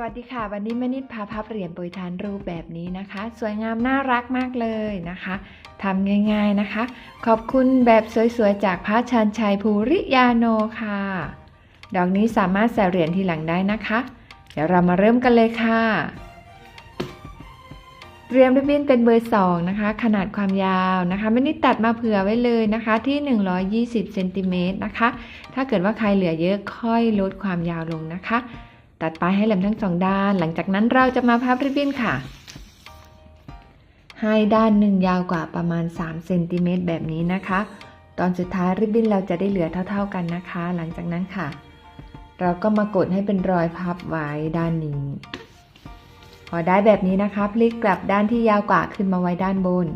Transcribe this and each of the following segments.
วัสดีค่ะ วันนี้แม่นิดพาพับเหรียญโปรยทานรูปแบบนี้นะคะ สวยงามน่ารักมากเลยนะคะทำง่ายๆนะคะ ขอบคุณแบบสวยๆ จากพระชันชัยภูริยาโนค่ะ ดอกนี้สามารถใส่เหรียญทีหลังได้นะคะ เดี๋ยวเรามาเริ่มกันเลยค่ะ เตรียมริบบิ้นเป็นเบอร์2นะคะ ขนาดความยาวนะคะไม่ได้ตัดมาเผื่อไว้เลยนะคะที่ 120เซนติเมตรนะคะ ถ้าเกิดว่าใครเหลือเยอะค่อยลดความยาวลงนะคะ ตัดปลายให้แหลมทั้งสองด้าน หลังจากนั้นเราจะมาพับริบบิ้นค่ะ ให้ด้านหนึ่งยาวกว่าประมาณ3เซนติเมตรแบบนี้นะคะ ตอนสุดท้ายริบบิ้นเราจะได้เหลือเท่า ๆกันนะคะ หลังจากนั้นค่ะ เราก็มากดให้เป็นรอยพับไว้ด้านนี้ พอได้แบบนี้นะคะ พลิกกลับด้านที่ยาวกว่าขึ้นมาไว้ด้านบน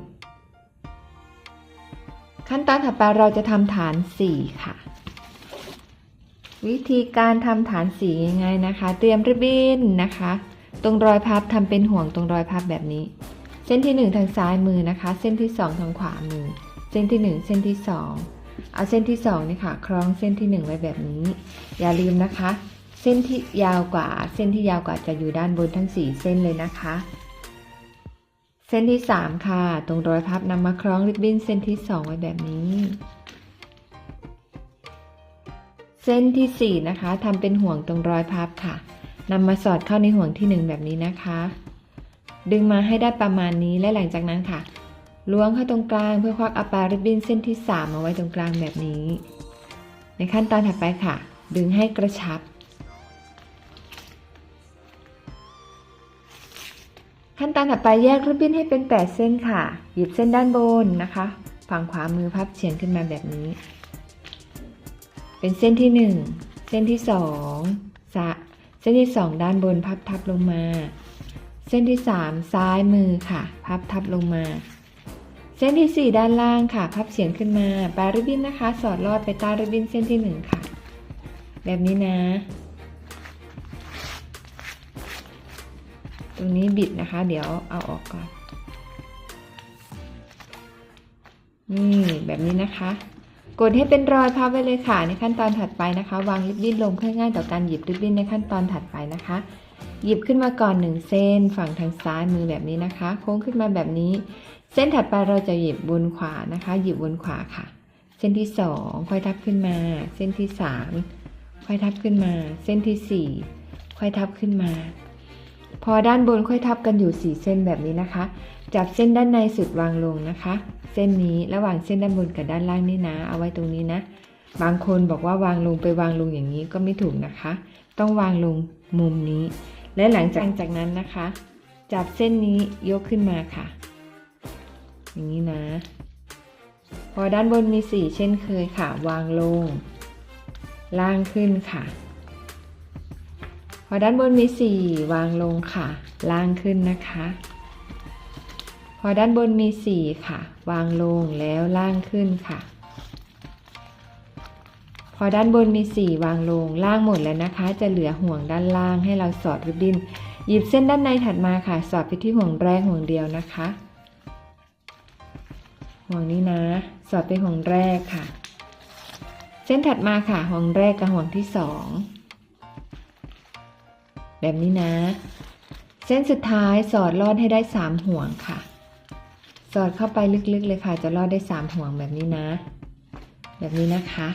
ขั้นตอนถัดไปเราจะทำฐาน 4 ค่ะ วิธีการทำฐานสียังไงนะคะ เตรียมริบบิ้นนะคะ ตรงรอยพับทำเป็นห่วงตรงรอยพับแบบนี้ เส้นที่ 1 ทางซ้ายมือนะคะ เส้นที่ 2 ทางขวามือ เส้นที่ 1 เส้นที่ 2 เอาเส้นที่2นี่ค่ะ คล้องเส้นที่ 1 ไว้แบบนี้ อย่าลืมนะคะ เส้นที่ยาวกว่า เส้นที่ยาวกว่าจะอยู่ด้านบนทั้ง 4 เส้นเลยนะคะ เส้นที่ 3 ค่ะ ตรงรอยพับนำมาคล้องริบบิ้นเส้นที่ 2 ไว้แบบนี้ เส้นที่ 4 นะคะทำเป็นห่วงตรงรอยพับค่ะนำมาสอดเข้าในห่วงที่ 1 แบบนี้นะคะ ดึงมาให้ได้ประมาณนี้และหลังจากนั้นค่ะล้วงเข้าตรงกลางเพื่อควักเอาปลาริบบินเส้นที่ 3 มาไว้ตรงกลางแบบนี้ ในขั้นตอนถัดไปค่ะ ดึงให้กระชับ ขั้นตอนถัดไปแยกริบบิ้นให้เป็น 8 เส้นค่ะ หยิบเส้นด้านบนนะคะ ฝั่งขวามือพับเฉียงขึ้นมาแบบนี้ เป็นเส้นที่ 1 เส้นที่2สะเส้นที่ 2 ด้านบนพับทับลงมา เส้นที่ 3 ซ้ายมือค่ะ พับทับลงมา เส้นที่ 4 ด้านล่างค่ะ พับเฉียงขึ้นมาปลายริบบิ้นนะคะ สอดลอดไปใต้ริบบิ้นเส้นที่ 1 ค่ะ แบบนี้นะ ตรงนี้บิดนะคะ เดี๋ยวเอาออกก่อน นี่แบบนี้นะคะ กดให้เป็นรอยพับไว้เลยค่ะ ในขั้นตอนถัดไปนะคะ วางริบบิ้นลงเพื่อง่ายต่อการหยิบริบบิ้นในขั้นตอนถัดไปนะคะ หยิบขึ้นมาก่อนหนึ่งเส้น ฝั่งทางซ้ายมือแบบนี้นะคะ โค้งขึ้นมาแบบนี้ เส้นถัดไปเราจะหยิบบนขวานะคะ หยิบบนขวาค่ะ เส้นที่สองค่อยทับขึ้นมา เส้นที่สามค่อยทับขึ้นมา เส้นที่สี่ค่อยทับขึ้นมา พอด้านบนค่อยทับกันอยู่สี่เส้นแบบนี้นะคะ จับเส้นด้านในสุดวางลงนะคะ เส้นนี้ระหว่างเส้นด้านบนกับด้านล่างนี่นะ เอาไว้ตรงนี้นะ บางคนบอกว่าวางลงไปวางลงอย่างนี้ก็ไม่ถูกนะคะ ต้องวางลงมุมนี้ และหลังจากจากนั้นนะคะ จับเส้นนี้ยกขึ้นมาค่ะ อย่างนี้นะ พอด้านบนมีสี่เช่นเคยค่ะ วางลง ล่างขึ้นค่ะ พอด้านบนมีสี่วางลงค่ะ ล่างขึ้นนะคะ พอด้านบนมีสี่ค่ะ วางลงแล้วล่างขึ้นค่ะ พอด้านบนมีสี่วางลงล่างหมดแล้วนะคะ จะเหลือห่วงด้านล่างให้เราสอดริบบิ้นหยิบเส้นด้านในถัดมาค่ะ สอดไปที่ห่วงแรกห่วงเดียวนะคะ ห่วงนี้นะ สอดไปห่วงแรกค่ะ เส้นถัดมาค่ะห่วงแรกกับห่วงที่สอง แบบนี้นะ เส้นสุดท้ายสอดลอดให้ได้สามห่วงค่ะ สอดเข้าไปลึกๆเลยค่ะ จะลอดได้สามห่วงแบบนี้นะ แบบนี้นะคะ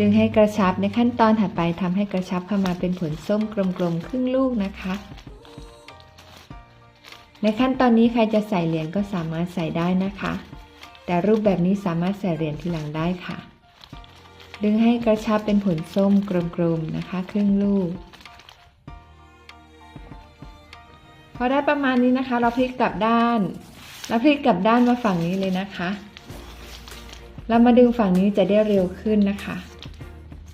ดึงให้กระชับในขั้นตอนถัดไปทำให้กระชับเข้ามาเป็นผลส้มกลมๆครึ่งลูกนะคะ ในขั้นตอนนี้ใครจะใส่เหรียญก็สามารถใส่ได้นะคะ แต่รูปแบบนี้สามารถใส่เหรียญทีหลังได้ค่ะดึงให้กระชับเป็นผลส้มกลมๆนะคะ ครึ่งลูก พอได้ประมาณนี้นะคะ เราพลิกกลับด้านเราพลิกกลับด้านมาฝั่งนี้เลยนะคะ เรามาดึงฝั่งนี้จะได้เร็วขึ้นนะคะ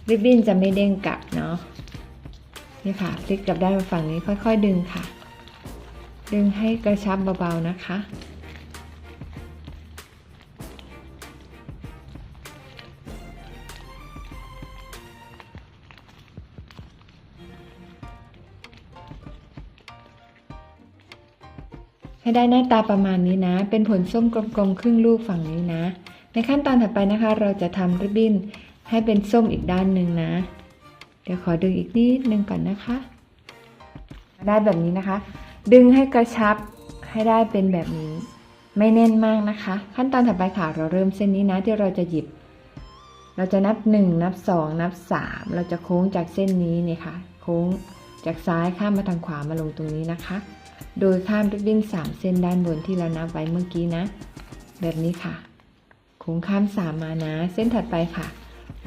ริบบิ้นจะไม่เด้งกลับเนาะนี่ค่ะพลิกกลับด้านมาฝั่งนี้ค่อย ๆ ดึงค่ะ ดึงให้กระชับเบาๆนะคะ ให้ได้หน้าตาประมาณนี้นะ เป็นผลส้มกลมๆครึ่งลูกฝั่งนี้นะ ในขั้นตอนถัดไปนะคะ เราจะทำริบบิ้นให้เป็นส้มอีกด้านหนึ่งนะ เดี๋ยวขอดึงอีกนิดนึงก่อนนะคะ ได้แบบนี้นะคะ ดึงให้กระชับให้ได้เป็นแบบนี้ ไม่แน่นมากนะคะ ขั้นตอนถัดไปค่ะเราเริ่มเส้นนี้นะที่เราจะหยิบ เราจะนับ 1 นับ 2 นับ 3 เราจะโค้งจากเส้นนี้เนี่ยค่ะ โค้งจากซ้ายข้ามมาทางขวามาลงตรงนี้นะคะ โดยข้ามริบบิ้น 3 เส้นด้านบนที่เรานับไว้เมื่อกี้นะ แบบนี้ค่ะ โค้งข้าม 3 มานะ เส้นถัดไปค่ะ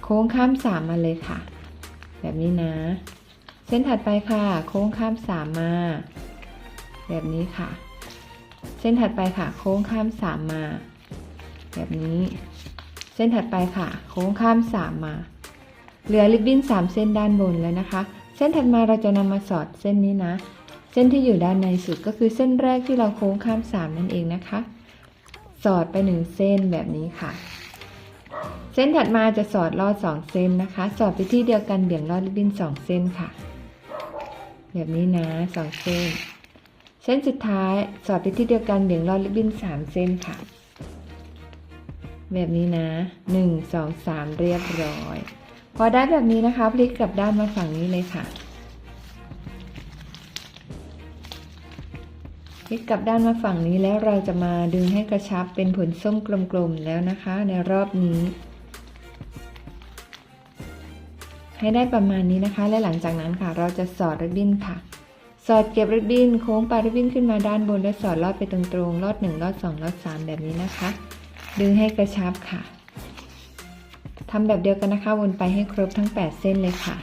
โค้งข้าม 3 มาเลยค่ะ แบบนี้นะ เส้นถัดไปค่ะ โค้งข้าม 3 มา แบบนี้ค่ะ เส้นถัดไปค่ะ โค้งข้าม 3 มา แบบนี้ เส้นถัดไปค่ะ โค้งข้าม 3 มา เหลือริบบิ้น 3 เส้นด้านบนแล้วนะคะ เส้นถัดมาเราจะนำมาสอดเส้นนี้นะ เส้นที่อยู่ด้านในสุดก็คือเส้นแรกที่เราโค้งข้าม 3 นั่นเองนะคะ สอดไป 1 เส้นแบบนี้ค่ะ เส้นถัดมาจะสอดลอด 2 เส้นนะคะ สอดไปที่เดียวกันเบี่ยงลอดริบบิ้น 2 เส้นค่ะ แบบนี้นะ 2 เส้น เส้นสุดท้ายสอดไปที่เดียวกันเบี่ยงลอดริบบิ้น 3 เส้นค่ะ แบบนี้นะ 1 2 3 เรียบร้อย พอได้แบบนี้นะคะ พลิกกลับด้านมาฝั่งนี้เลยค่ะ ลิกกลับด้านมาฝั่งนี้แล้วเราจะมาดึงให้กระชับเป็นผลส้มกลมๆแล้วนะคะ ในรอบนี้ ให้ได้ประมาณนี้นะคะ และหลังจากนั้นค่ะ เราจะสอดริบบิ้นค่ะ สอดเก็บริบบิ้นโค้งปลายริบบิ้นขึ้นมาด้านบนและสอดลอดไปตรงๆลอด1ลอด2ลอด3 แบบนี้นะคะ ดึงให้กระชับค่ะทำแบบเดียวกันนะคะวนไปให้ครบทั้ง 8 เส้นเลยค่ะ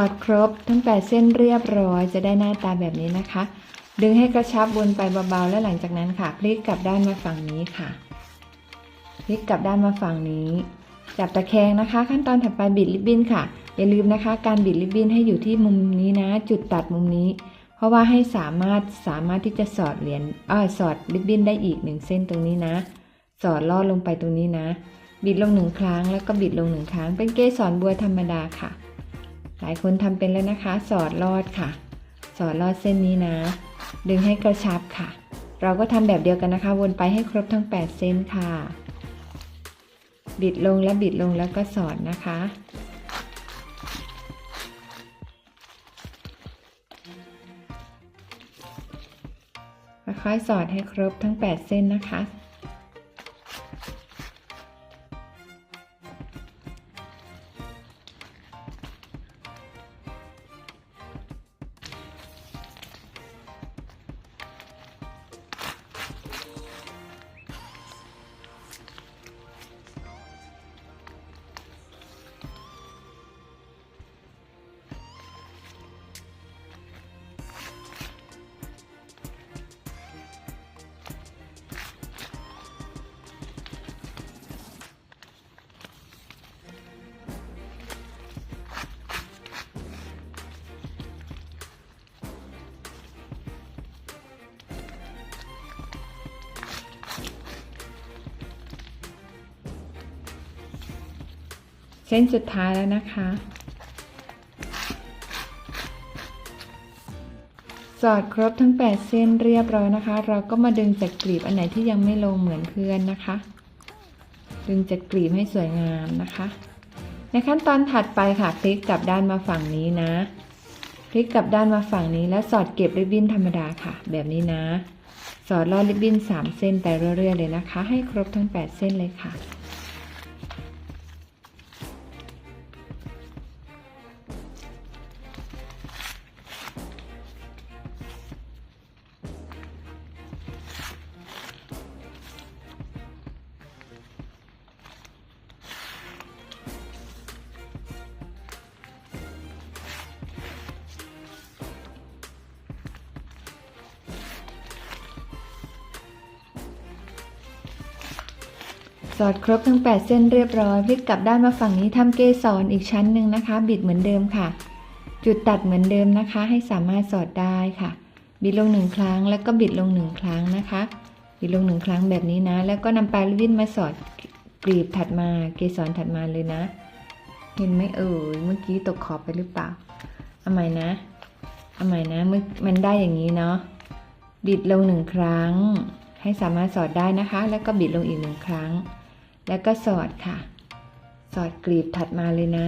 อดครบทั้ง8เส้นเรียบร้อยจะได้หน้าตาแบบนี้นะคะ ดึงให้กระชับวนไปเบาๆ และหลังจากนั้นค่ะ พลิกกลับด้านมาฝั่งนี้ค่ะ พลิกกลับด้านมาฝั่งนี้ จับตะแคงนะคะ ขั้นตอนถัดไปบิดริบบิ้นค่ะ อย่าลืมนะคะ การบิดริบบิ้นให้อยู่ที่มุมนี้นะ จุดตัดมุมนี้ เพราะว่าให้สามารถสามารถที่จะสอดเหรียญอ้อสอดริบบิ้นได้อีกหนึ่งเส้นตรงนี้นะ สอดลอดลงไปตรงนี้นะ บิดลงหนึ่งครั้งแล้วก็บิดลงหนึ่งครั้ง เป็นเกสรบัวธรรมดาค่ะ หลายคนทำเป็นแล้วนะคะ สอดลอดค่ะ สอดลอดเส้นนี้นะ ดึงให้กระชับค่ะ เราก็ทำแบบเดียวกันนะคะ วนไปให้ครบทั้ง 8 เส้นค่ะ บิดลงและบิดลงแล้วก็สอดนะคะค่อยๆสอดให้ครบทั้ง 8 เส้นนะคะ ส้นสุดท้ายแล้วนะคะ สอดครบทั้ง 8 เส้นเรียบร้อยนะคะ เราก็มาดึงจากกลีบอันไหนที่ยังไม่ลงเหมือนเพื่อนนะคะ ดึงจากกลีบให้สวยงามนะคะ ในขั้นตอนถัดไปค่ะพลิกกลับด้านมาฝั่งนี้นะพลิกกลับด้านมาฝั่งนี้แล้วสอดเก็บริบบิ้นธรรมดาค่ะ แบบนี้นะ สอดลอดริบบิ้น 3 เส้นไปเรื่อยๆเลยนะคะ ให้ครบทั้ง 8 เส้นเลยค่ะ สอดครบทั้ง 8 เส้นเรียบร้อยพลิกกลับด้านมาฝั่งนี้ทำเกสรอีกชั้นหนึ่งนะคะ บิดเหมือนเดิมค่ะ จุดตัดเหมือนเดิมนะคะ ให้สามารถสอดได้ค่ะ บิดลงหนึ่งครั้ง แล้วก็บิดลงหนึ่งครั้งนะคะ บิดลงหนึ่งครั้งแบบนี้นะ แล้วก็นำปลายริบบิ้นมาสอดกรีบถัดมาเกสรถัดมาเลยนะ เห็นไหมเอ่ยเมื่อกี้ตกขอบไปหรือเปล่าเอาใหม่นะเอาใหม่นะเมื่อมันได้อย่างนี้เนาะบิดลงหนึ่งครั้ง ให้สามารถสอดได้นะคะ แล้วก็บิดลงอีกหนึ่งครั้ง แล้วก็สอดค่ะ สอดกรีบถัดมาเลยนะ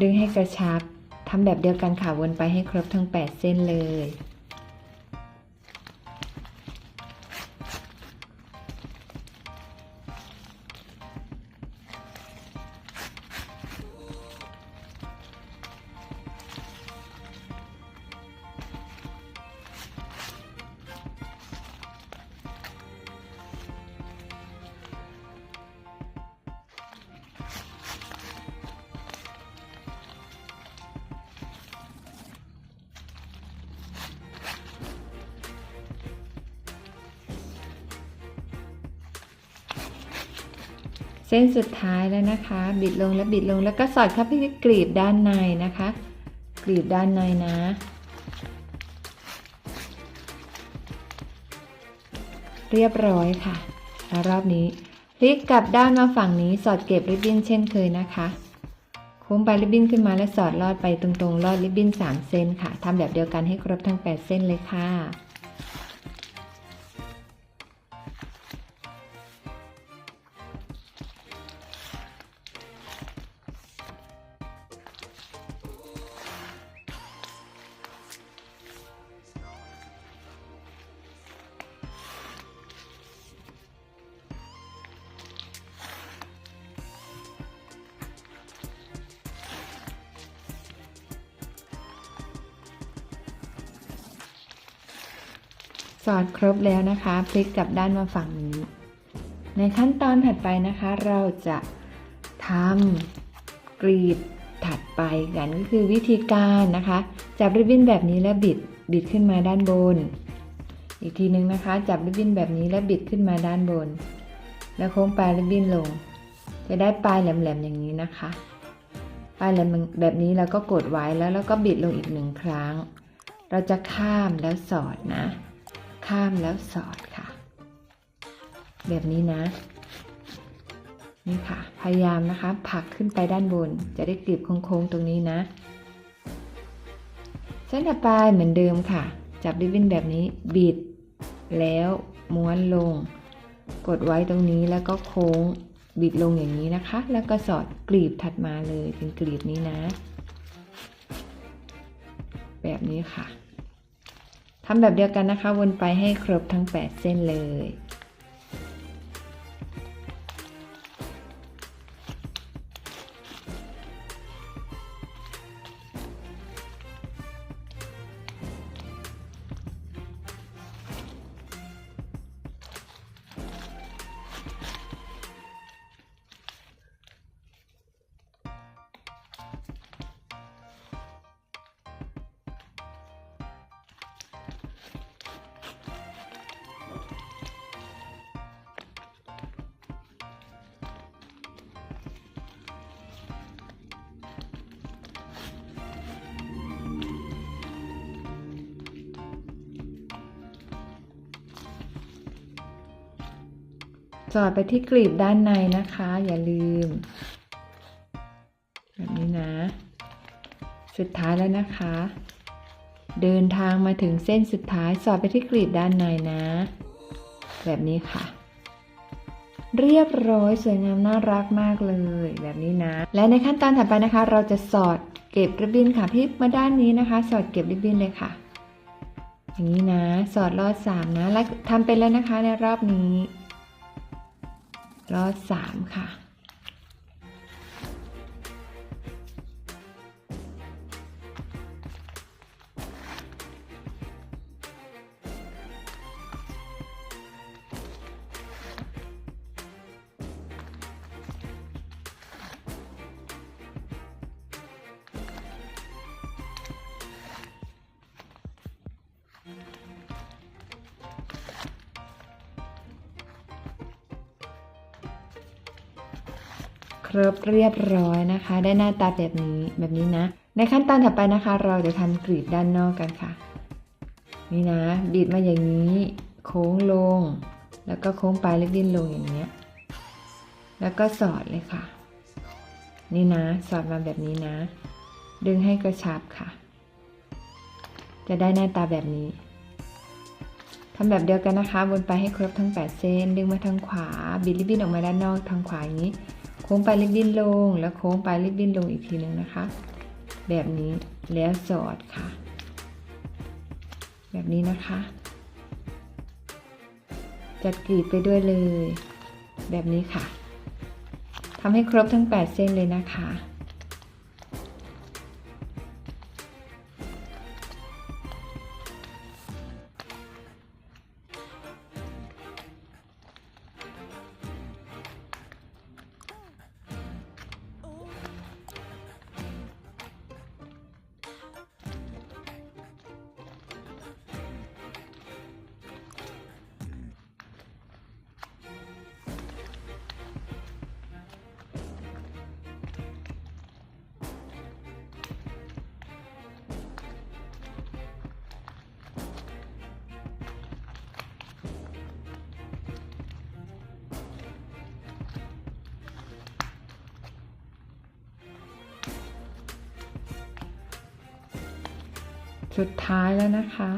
ดึงให้กระชับทำแบบเดียวกันค่ะวนไปให้ครบทั้ง 8 เส้นเลย ส้นสุดท้ายแล้วนะคะ บิดลงและบิดลงแล้วก็สอดเข้าไปที่กรีบด้านในนะคะ กรีบด้านในนะ เรียบร้อยค่ะ แล้วรอบนี้พลิกกลับด้านมาฝั่งนี้สอดเก็บริบบิ้นเช่นเคยนะคะโค้งไปริบบิ้นขึ้นมาและสอดลอดไปตรงๆลอดริบบิ้น3เส้นค่ะทำแบบเดียวกันให้ครบทั้ง 8 เส้นเลยค่ะ อดครบแล้วนะคะพลิกกลับด้านมาฝั่งนี้ ในขั้นตอนถัดไปนะคะ เราจะทำกรีบถัดไปกันก็คือวิธีการนะคะ จับริบบิ้นแบบนี้แล้วบิดบิดขึ้นมาด้านบน อีกทีนึงนะคะ จับริบบิ้นแบบนี้แล้วบิดขึ้นมาด้านบน แล้วโค้งปลายริบบิ้นลง จะได้ปลายแหลมๆอย่างนี้นะคะ ปลายแหลมแบบนี้เราก็กดไว้แล้วแล้วก็บิดลงอีกหนึ่งครั้ง เราจะข้ามแล้วสอดนะ ข้ามแล้วสอดค่ะ แบบนี้นะ นี่ค่ะ พยายามนะคะผลักขึ้นไปด้านบน จะได้กลีบโค้งๆตรงนี้นะเส้นถัดไปเหมือนเดิมค่ะ จับริบบิ้นแบบนี้บิด แล้วม้วนลง กดไว้ตรงนี้แล้วก็โค้งบิดลงอย่างนี้นะคะ แล้วก็สอดกลีบถัดมาเลยเป็นกลีบนี้นะ แบบนี้ค่ะ ทำแบบเดียวกันนะคะ วนไปให้ครบทั้ง 8 เส้นเลย สอดไปที่กลีบด้านในนะคะ อย่าลืม แบบนี้นะ สุดท้ายแล้วนะคะ เดินทางมาถึงเส้นสุดท้าย สอดไปที่กลีบด้านในนะ แบบนี้ค่ะเรียบร้อยสวยงามน่ารักมากเลยแบบนี้นะ และในขั้นตอนถัดไปนะคะ เราจะสอดเก็บริบบิ้นค่ะพลิกมาด้านนี้นะคะ สอดเก็บริบบิ้นเลยค่ะ อย่างนี้นะ สอดลอดสามนะและทำเป็นแล้วนะคะในรอบนี้ รอดสามค่ะ เรียบร้อยนะคะ ได้หน้าตาแบบนี้แบบนี้นะ ในขั้นตอนถัดไปนะคะ เราจะทำกรีบด้านนอกกันค่ะ นี่นะ บีบมาอย่างนี้ โค้งลง แล้วก็โค้งปลายเล็กดิ้นลงอย่างเนี้ย แล้วก็สอดเลยค่ะ นี่นะ สอดมาแบบนี้นะ ดึงให้กระชับค่ะ จะได้หน้าตาแบบนี้ทำแบบเดียวกันนะคะวนไปให้ครบทั้ง 8 เส้น ดึงมาทางขวา บิดริบบิ้นออกมาด้านนอกทางขวาอย่างนี้ โค้งไปลิบดิ้นลง แล้วโค้งไปลิบดิ้นลงอีกทีหนึ่งนะคะ แบบนี้แล้วสอดค่ะ แบบนี้นะคะ จัดกรีบไปด้วยเลย แบบนี้ค่ะทำให้ครบทั้ง 8 เส้นเลยนะคะ สุดท้ายแล้วนะคะ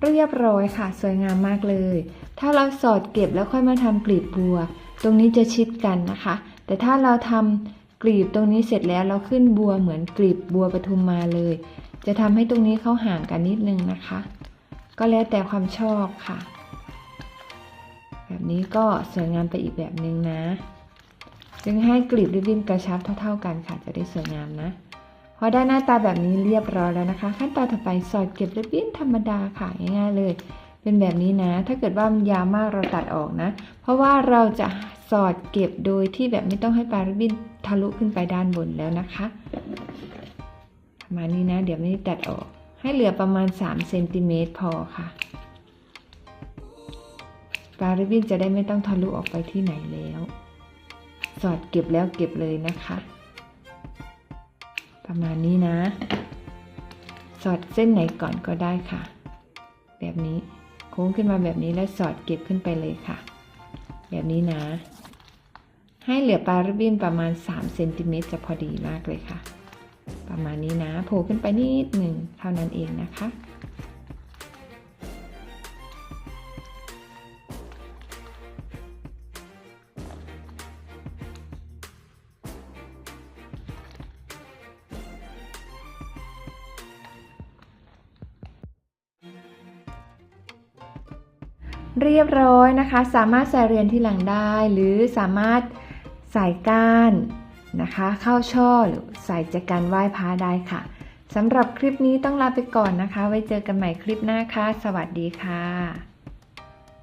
เรียบร้อยค่ะ สวยงามมากเลย ถ้าเราสอดเก็บแล้วค่อยมาทำกลีบบัว ตรงนี้จะชิดกันนะคะ แต่ถ้าเราทำกลีบตรงนี้เสร็จแล้วเราขึ้นบัวเหมือนกลีบบัวปทุมมาเลย จะทำให้ตรงนี้เข้าห่างกันนิดนึงนะคะ ก็แล้วแต่ความชอบค่ะ แบบนี้ก็สวยงามไปอีกแบบหนึ่งนะ จึงให้กลีบริบบิ้นกระชับเท่า ๆ กันค่ะจะได้สวยงามนะ พอได้หน้าตาแบบนี้เรียบร้อยแล้วนะคะ ขั้นตอนต่อไปสอดเก็บริบบิ้นธรรมดาค่ะง่ายๆเลย เป็นแบบนี้นะ ถ้าเกิดว่ามันยาวมากเราตัดออกนะ เพราะว่าเราจะสอดเก็บโดยที่แบบไม่ต้องให้ปลายริบบิ้นทะลุขึ้นไปด้านบนแล้วนะคะประมาณนี้นะ เดี๋ยวไม่ได้ตัดออก ให้เหลือประมาณ3เซนติเมตรพอค่ะ ปลาริบบิ้นจะได้ไม่ต้องทะลุออกไปที่ไหนแล้ว สอดเก็บแล้วเก็บเลยนะคะ ประมาณนี้นะ สอดเส้นไหนก่อนก็ได้ค่ะ แบบนี้โค้งขึ้นมาแบบนี้แล้วสอดเก็บขึ้นไปเลยค่ะ แบบนี้นะ ให้เหลือปลาริบบิ้นประมาณ3เซนติเมตรจะพอดีมากเลยค่ะ ประมาณนี้นะ โผล่ขึ้นไปนิดหนึ่งเท่านั้นเองนะคะ เรียบร้อยนะคะ สามารถใส่เรียนที่หลังได้ หรือสามารถใส่ก้านนะคะ เข้าช่อหรือใส่จากการไหว้พระได้ค่ะสำหรับคลิปนี้ต้องลาไปก่อนนะคะ ไว้เจอกันใหม่คลิปหน้าค่ะ สวัสดีค่ะ